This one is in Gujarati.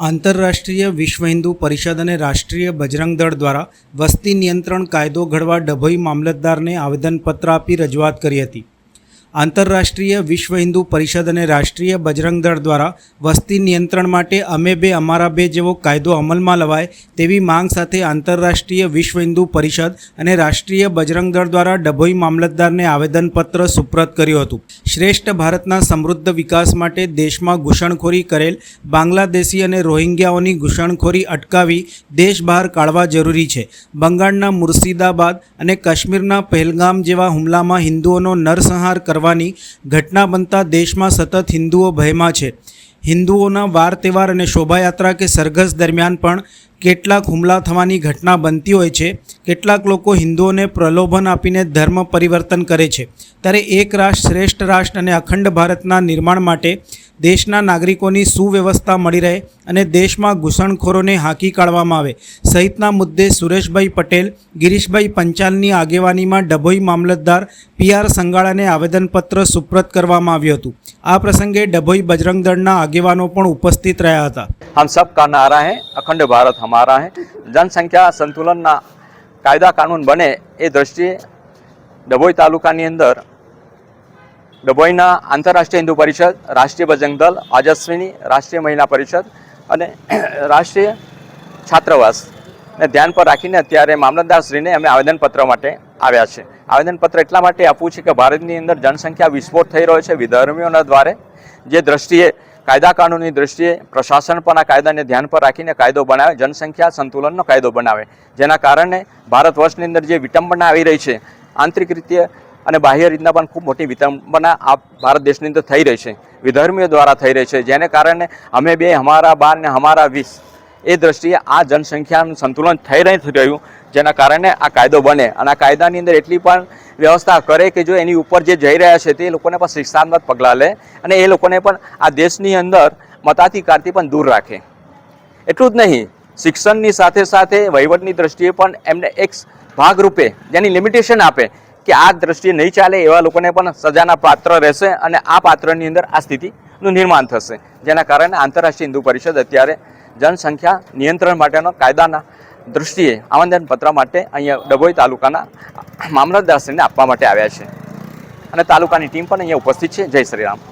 આંતરરાષ્ટ્રીય વિશ્વ હિન્દુ પરિષદ અને રાષ્ટ્રીય બજરંગ દળ દ્વારા વસ્તી નિયંત્રણ કાયદો ઘડવા ડભોઈ મામલતદારને આવેદનપત્ર આપી રજૂઆત કરી હતી. આંતરરાષ્ટ્રીય વિશ્વ હિન્દુ પરિષદ અને રાષ્ટ્રીય બજરંગ દળ દ્વારા વસ્તી નિયંત્રણ માટે અમે બે અમારા બે જેવો કાયદો અમલમાં લવાય તેવી માંગ સાથે આંતરરાષ્ટ્રીય વિશ્વ હિન્દુ પરિષદ અને રાષ્ટ્રીય બજરંગ દળ દ્વારા ડભોઈ મામલતદારને આવેદનપત્ર સુપ્રત કર્યું હતું. શ્રેષ્ઠ ભારતના સમૃદ્ધ વિકાસ માટે દેશમાં ઘૂસણખોરી કરેલ બાંગ્લાદેશી અને રોહિંગ્યાઓની ઘૂસણખોરી અટકાવી દેશ બહાર કાઢવા જરૂરી છે. બંગાળના મુર્શિદાબાદ અને કાશ્મીરના પહેલગામ જેવા હુમલામાં હિન્દુઓનો નરસંહાર કરવાની ઘટના બનતા દેશમાં સતત હિન્દુઓ ભયમાં છે. હિન્દુઓના વાર તહેવાર અને શોભાયાત્રા કે સરઘસ દરમિયાન પણ કેટલાક હુમલા થવાની ઘટના બનતી હોય છે. કેટલાક લોકો હિન્દુઓને પ્રલોભન આપીને ધર્મ પરિવર્તન કરે છે. ત્યારે એક રાષ્ટ્ર શ્રેષ્ઠ રાષ્ટ્ર અને અખંડ ભારતના નિર્માણ માટે દેશના નાગરિકોની સુવ્યવસ્થા મળી રહે અને દેશમાં ઘૂસણખોરોને હાંકી કાઢવામાં આવે. સહિતના મુદ્દે સુરેશભાઈ પટેલ, ગિરીશભાઈ પંચાલની આગેવાનીમાં ડભોઈ મામલતદાર પીઆર સંગાળાને આવેદનપત્ર સુપ્રત કરવામાં આવ્યું હતું. આ પ્રસંગે ડભોઈ બજરંગ દળના આગેવાનો પણ ઉપસ્થિત રહ્યા હતા. हम सब का नारा है अखंड भारत हमारा જનસંખ્યા સંતુલનના કાયદા કાનૂન બને એ દ્રષ્ટિએ ડભોઈ તાલુકાની અંદર ડભોઈના આંતરરાષ્ટ્રીય હિન્દુ પરિષદ, રાષ્ટ્રીય બજરંગ દળ આજસ્વીની રાષ્ટ્રીય મહિલા પરિષદ અને રાષ્ટ્રીય છાત્રવાસ. ને ધ્યાન પર રાખીને અત્યારે મામલતદારશ્રીને અમે આવેદનપત્ર માટે આવ્યા છે. આવેદનપત્ર એટલા માટે આપવું છે કે ભારતની અંદર જનસંખ્યા વિસ્ફોટ થઈ રહ્યો છે વિધર્મીઓના દ્વારે. જે દ્રષ્ટિએ, કાયદા કાનૂનની દ્રષ્ટિએ, પ્રશાસન પણ આ કાયદાને ધ્યાન પર રાખીને કાયદો બનાવે, જનસંખ્યા સંતુલનનો કાયદો બનાવે. જેના કારણે ભારત વર્ષની અંદર જે વિટંબના આવી રહી છે, આંતરિક રીતે અને બાહ્ય રીતના પણ ખૂબ મોટી વિતંબના આ ભારત દેશની અંદર થઈ રહી છે. વિધર્મીઓ દ્વારા થઈ રહી છે. જેને કારણે અમે બે હમારા બાર ને હમારા વીસ, એ દ્રષ્ટિએ આ જનસંખ્યાનું સંતુલન થઈ નથી રહ્યું. જેના કારણે આ કાયદો બને. અને આ કાયદાની અંદર એટલી પણ વ્યવસ્થા કરે કે જો એની ઉપર જે જઈ રહ્યા છે તે લોકોને પણ શિક્ષાત્મક પગલાં લે અને એ લોકોને પણ આ દેશની અંદર મતાધિકારથી પણ દૂર રાખે. એટલું જ નહીં, શિક્ષણની સાથે સાથે વહીવટની દ્રષ્ટિએ પણ એમને એક ભાગરૂપે, જેની લિમિટેશન આપે કે આ દ્રષ્ટિએ નહીં ચાલે એવા લોકોને પણ સજાના પાત્ર રહેશે અને આ પાત્રની અંદર આ સ્થિતિનું નિર્માણ થશે. જેના કારણે આંતરરાષ્ટ્રીય હિન્દુ પરિષદ અત્યારે જનસંખ્યા નિયંત્રણ માટેનો કાયદાના દૃષ્ટિએ આવેદનપત્ર માટે અહીંયા ડભોઈ તાલુકાના મામલતદારશ્રીને આપવા માટે આવ્યા છે. અને તાલુકાની ટીમ પણ અહીંયા ઉપસ્થિત છે. જય શ્રી રામ.